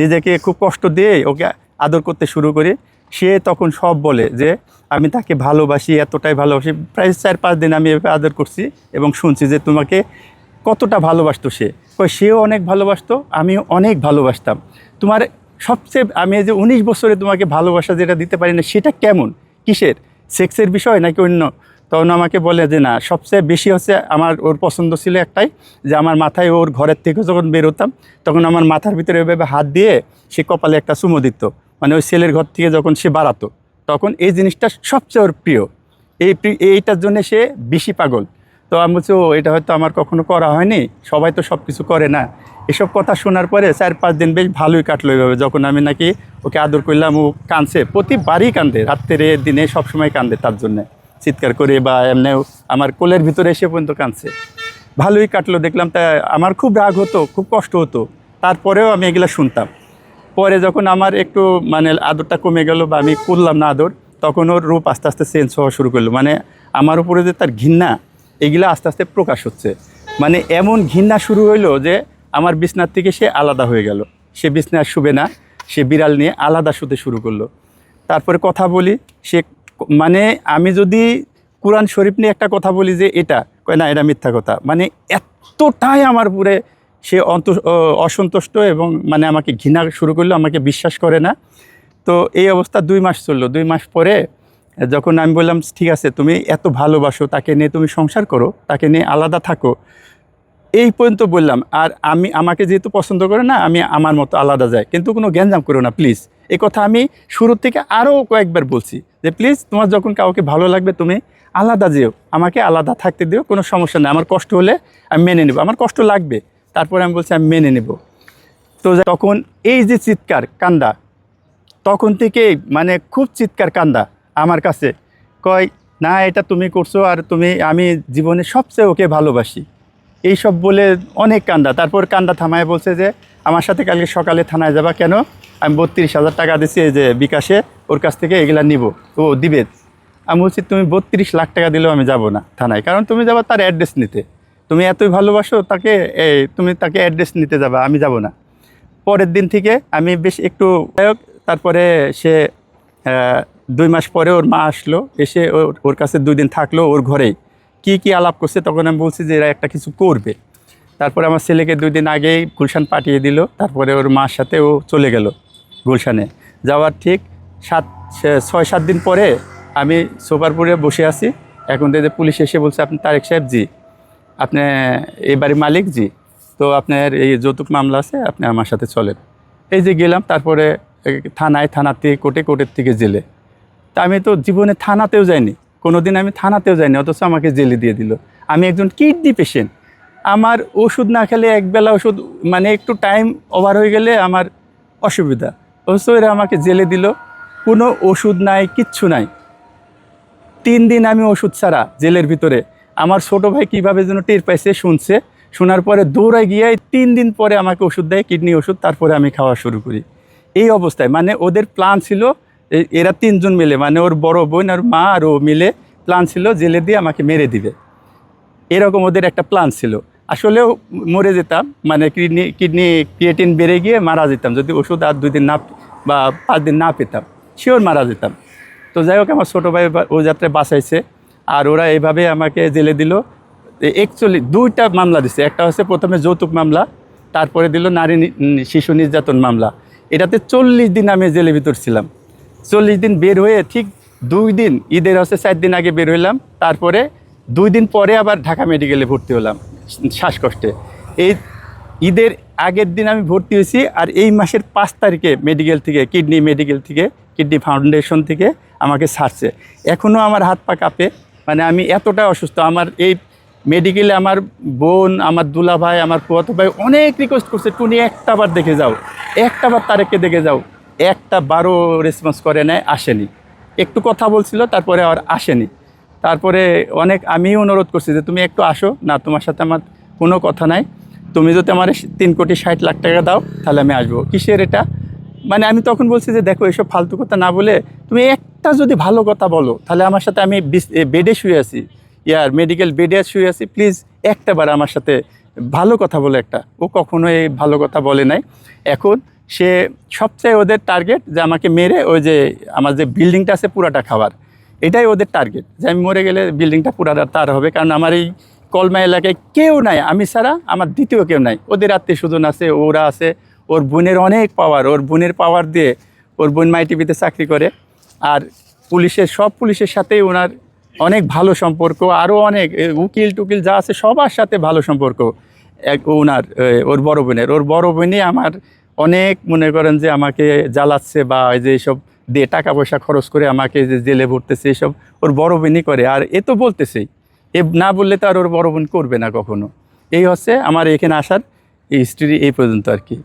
নিজেকে খুব কষ্ট দিয়ে ওকে আদর করতে শুরু করি। সে তখন সব বলে যে, আমি তাকে ভালোবাসি, এতটাই ভালোবাসি। প্রায় চার, পাঁচ দিন আমি এভাবে আদর করছি এবং শুনছি যে, তোমাকে কতটা ভালোবাসতো সে? সেও অনেক ভালোবাসতো, আমিও অনেক ভালোবাসতাম। তোমার সবচেয়ে, আমি যে উনিশ বছরে তোমাকে ভালোবাসা যেটা দিতে পারি না, সেটা কেমন? কিসের? সেক্সের বিষয় নাকি অন্য? তখন আমাকে বলে যে, না, সবচেয়ে বেশি হচ্ছে আমার ওর পছন্দ ছিল একটাই, যে আমার মাথায় ওর ঘরের থেকে যখন বেরোতাম তখন আমার মাথার ভিতরে এভাবে হাত দিয়ে সে কপালে একটা চুমো দিত। মানে ওই ছেলের ঘর থেকে যখন সে বাড়াতো, তখন এই জিনিসটা সবচেয়ে ওর প্রিয়। এই এইটার জন্যে সে বেশি পাগল। তো আমি বলছি, ও, এটা হয়তো আমার কখনো করা হয়নি। সবাই তো সব কিছু করে না। এসব কথা শোনার পরে চার পাঁচ দিন বেশ ভালোই কাটলো এইভাবে যখন আমি নাকি ওকে আদর করলাম, ও কাঁদছে। প্রতিবারই কান্দে রাত্রে দিনে সবসময় কান্দে তার জন্যে। চিৎকার করে বা এমনি আমার কোলের ভিতরে এসে পর্যন্ত কাঁদছে। ভালোই কাটলো। দেখলাম তা আমার খুব রাগ হতো, খুব কষ্ট হতো। তারপরেও আমি এগুলো শুনতাম। পরে যখন আমার একটু মানে আদরটা কমে গেল বা আমি করলাম না আদর, তখন ওর রূপ আস্তে আস্তে চেঞ্জ হওয়া শুরু করল। মানে আমার উপরে যে তার ঘৃণা এগুলা আস্তে আস্তে প্রকাশ হচ্ছে। মানে এমন ঘৃণা শুরু হইল যে আমার বিছনার থেকে সে আলাদা হয়ে গেল। সে বিছনা শুবে না, সে বিড়াল নিয়ে আলাদা শুতে শুরু করল। তারপরে কথা বলি, সে মানে আমি যদি কোরআন শরীফ নিয়ে একটা কথা বলি যে এটা, কয় না, এটা মিথ্যা কথা। মানে এতটাই আমার পুরে সে অন্ত অসন্তুষ্ট এবং মানে আমাকে ঘৃণা শুরু করল, আমাকে বিশ্বাস করে না। তো এই অবস্থা দুই মাস চলল। দুই মাস পরে যখন আমি বললাম, ঠিক আছে, তুমি এত ভালোবাসো, তাকে নিয়ে তুমি সংসার করো, তাকে নিয়ে আলাদা থাকো। এই পর্যন্ত বললাম, আর আমি, আমাকে যেহেতু পছন্দ করে না, আমি আমার মতো আলাদা যাই। কিন্তু কোনো গ্যাঞ্জাম করো না প্লিজ এই কথা আমি শুরু থেকে আরও কয়েকবার বলছি যে প্লিজ তোমার যখন কাউকে ভালো লাগবে, তুমি আলাদা যেও। আমাকে আলাদা থাকতে দিও, কোনো সমস্যা নেই। আমার কষ্ট হলে আমি মেনে নেব। আমার কষ্ট লাগবে। তারপরে আমি বলছি, আমি মেনে নেব। তো তখন এই যে চিৎকার কান্দা তখন থেকে মানে খুব চিৎকার কান্দা আমার কাছে, কয়, না, এটা তুমি করছ আর তুমি, আমি জীবনে সবচেয়ে ওকে ভালোবাসি। এই সব বলে অনেক কান্দা তারপর কান্দা থামায় বলছে যে, আমার সাথে কালকে সকালে থানায় যাবা কেন? আমি বত্রিশ হাজার টাকা দিছি এই যে বিকাশে, ওর কাছ থেকে এগুলা নিব, ও দিবে। আমি বলছি, তুমি বত্রিশ লাখ টাকা দিলেও আমি যাব না থানায়, কারণ তুমি যাবা তার অ্যাড্রেস নিতে। তুমি এতই ভালোবাসো তাকে এই তুমি তাকে অ্যাড্রেস নিতে যাবা, আমি যাব না। পরের দিন থেকে আমি বেশ একটু তারপরে সে দুই মাস পরে ওর মা আসলো, এসে ওর ওর কাছে দুই দিন থাকল ওর ঘরেই। কি কি আলাপ করছে তখন আমি বলছি যে এরা একটা কিছু করবে। তারপরে আমার ছেলেকে দুই দিন আগেই গুলশান পাঠিয়ে দিল, তারপরে ওর মার সাথে ও চলে গেল গুলশানে। যাওয়ার ঠিক সাত ছয়, সাত দিন পরে আমি সোপারপুরে বসে আছি। এখন থেকে পুলিশ এসে বলছে আপনি তারেক সাহেব জি, আপনি এই বাড়ির মালিক জি, তো আপনার এই যৌতুক মামলা আছে, আপনি আমার সাথে চলেন। এই যে গেলাম, তারপরে থানায়, থানার থেকে, কোর্টে, কোর্টের থেকে জেলে। তা আমি তো জীবনে থানাতেও যাইনি। কোনো দিন আমি থানাতেও যাইনি, অথচ আমাকে জেলে দিয়ে দিল। আমি একজন কিডনি পেশেন্ট আমার ওষুধ না খেলে একবেলা ওষুধ মানে একটু টাইম ওভার হয়ে গেলে আমার অসুবিধা। অথচ এরা আমাকে জেলে দিল। কোনো ওষুধ নাই, কিচ্ছু নাই। তিন দিন আমি ওষুধ ছাড়া জেলের ভিতরে। আমার ছোটো ভাই কীভাবে যেন টের পাইছে, শুনছে। শোনার পরে দৌড়ায় গিয়ে তিন দিন পরে আমাকে ওষুধ দেয়, কিডনি ওষুধ, তারপরে আমি খাওয়া শুরু করি। এই অবস্থায় মানে ওদের প্ল্যান ছিল এরা তিনজন মিলে মানে ওর বড় বোন আর মা আর ও মিলে প্ল্যান ছিল জেলে দিয়ে আমাকে মেরে দিবে। এরকম ওদের একটা প্ল্যান ছিল। আসলেও মরে যেতাম মানে কিডনি কিডনি ক্রিয়েটিন বেড়ে গিয়ে মারা যেতাম। যদি ওষুধ আর দুই দিন না বা পাঁচ দিন না পেতাম শিওর মারা যেতাম। তো যাই হোক, আমার ছোটো ভাই ও যাত্রায় বাঁচাইছে। আর ওরা এইভাবে আমাকে জেলে দিল। একচুয়ালি দুইটা মামলা দিছে। একটা হচ্ছে প্রথমে যৌতুক মামলা, তারপরে দিল নারী শিশু নির্যাতন মামলা। এটাতে চল্লিশ দিন আমি জেলের ভিতর ছিলাম। চল্লিশ দিন বের হয়ে ঠিক দুই দিন, ঈদের হচ্ছে চার দিন আগে বের হইলাম, তারপরে দুই দিন পরে আবার ঢাকা মেডিকেলে ভর্তি হলাম শ্বাসকষ্টে। এই ঈদের আগের দিন আমি ভর্তি হয়েছি আর এই মাসের পাঁচ তারিখে মেডিকেল থেকে কিডনি মেডিকেল থেকে কিডনি ফাউন্ডেশন থেকে আমাকে ছাড়ছে। এখনও আমার হাত পা কাঁপে মানে আমি এতটা অসুস্থ। আমার এই মেডিকেলে আমার বোন, আমার দুলা ভাই আমার পুয়াতো ভাই অনেক রিকোয়েস্ট করছে, টুনি, একটা বার দেখে যাও, একটা বার তারেককে দেখে যাও। একটা বারো রেসপন্স করে নেয় আসেনি। একটু কথা বলছিল, তারপরে আর আসেনি। তারপরে অনেক আমিও অনুরোধ করছি যে তুমি একটু আসো, না, তোমার সাথে আমার কোনো কথা নাই। তুমি যদি আমার তিন কোটি ষাট লাখ টাকা দাও, তাহলে আমি আসব। কিসের এটা? মানে আমি তখন বলছি যে দেখো, এসব ফালতু কথা না বলে তুমি একটা যদি ভালো কথা বলো, তাহলে আমার সাথে আমি বেডে শুয়ে আছি। ইয়ার মেডিকেল বেডে শুয়ে আছি প্লিজ একটা বার আমার সাথে ভালো কথা বলে একটা। ও কখনো এই ভালো কথা বলে নাই। এখন সে সবচেয়ে ওদের টার্গেট যে আমাকে মেরে ওই যে আমার যে বিল্ডিংটা আছে পুরাটা খাবার এটাই ওদের টার্গেট যে আমি মরে গেলে বিল্ডিংটা পুরাটা তার হবে। কারণ আমার এই কলমা এলাকায় কেউ নাই। আমি ছাড়া আমার দ্বিতীয় কেউ নাই। ওদের আত্মীয় স্বজন আছে, ওরা আছে। ওর বোনের অনেক পাওয়ার ওর বোনের পাওয়ার দিয়ে ওর বোন মাইটিভিতে চাকরি করে। আর পুলিশের, সব পুলিশের সাথেই ওনার অনেক ভালো সম্পর্ক। আরও অনেক উকিল টুকিল যা আছে সবার সাথে ভালো সম্পর্ক। এক, ওনার ওর বড় বোনের। ওর বড় বোনই আমার অনেক মনে করেন যে আমাকে জ্বালাচ্ছে বা এই যে এইসব দিয়ে টাকা পয়সা খরচ করে আমাকে যে জেলে ভরতেছে এসব ওর বড় বোনই করে। আর এ তো বলতেছেই, এ না বললে তো আর ওর বড় বোন করবে না কখনো। এই হচ্ছে আমার এখানে আসার এই হিস্ট্রি এই পর্যন্ত আর কি।